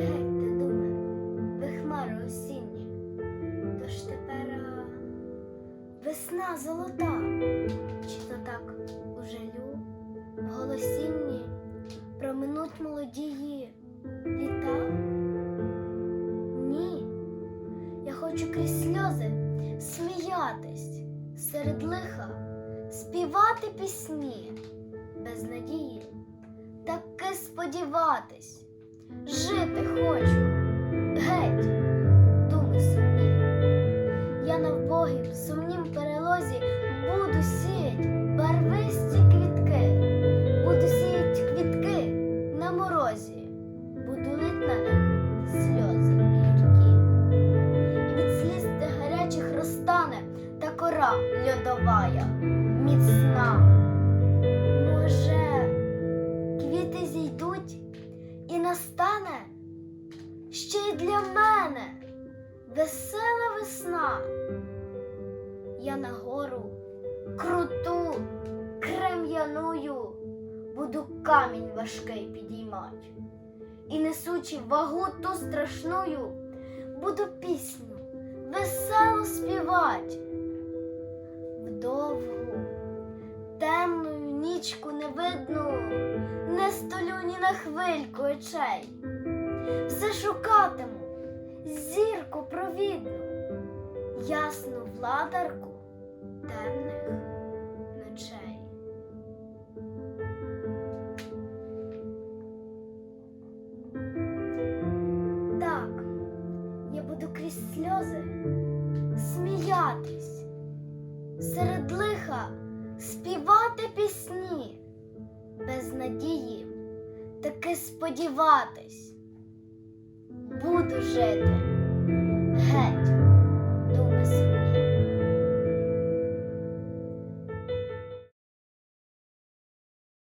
Геть та думи, ви хмари осінні, тож тепер а, весна золота, чи то так у жалю? Голосінні проминуть молодії літа? Ні, я хочу крізь сльози сміятись серед лиха, співати пісні. Без надії, таки сподіватись жити хочу, геть, думи сумні. Я на вбогім сумнім перелозі буду сіять барвисті квітки, буду сіять квітки на морозі, буду лить на них сльози гіркі. І від сліз де гарячих розтане та кора льодовая, міцна. Може, ще й для мене весела весна. Я на гору круту, крем'яную, буду камінь важкий підіймать. І несучи вагу ту страшную, буду пісню весело співать. Вдовгу, темною нічку невидну, не столю ні на хвильку очей. Все шукатиму зірку провідну, ясну владарку темних ночей. Так, я буду крізь сльози сміятись, серед лиха співати пісні, без надії таки сподіватись буду жити. Геть.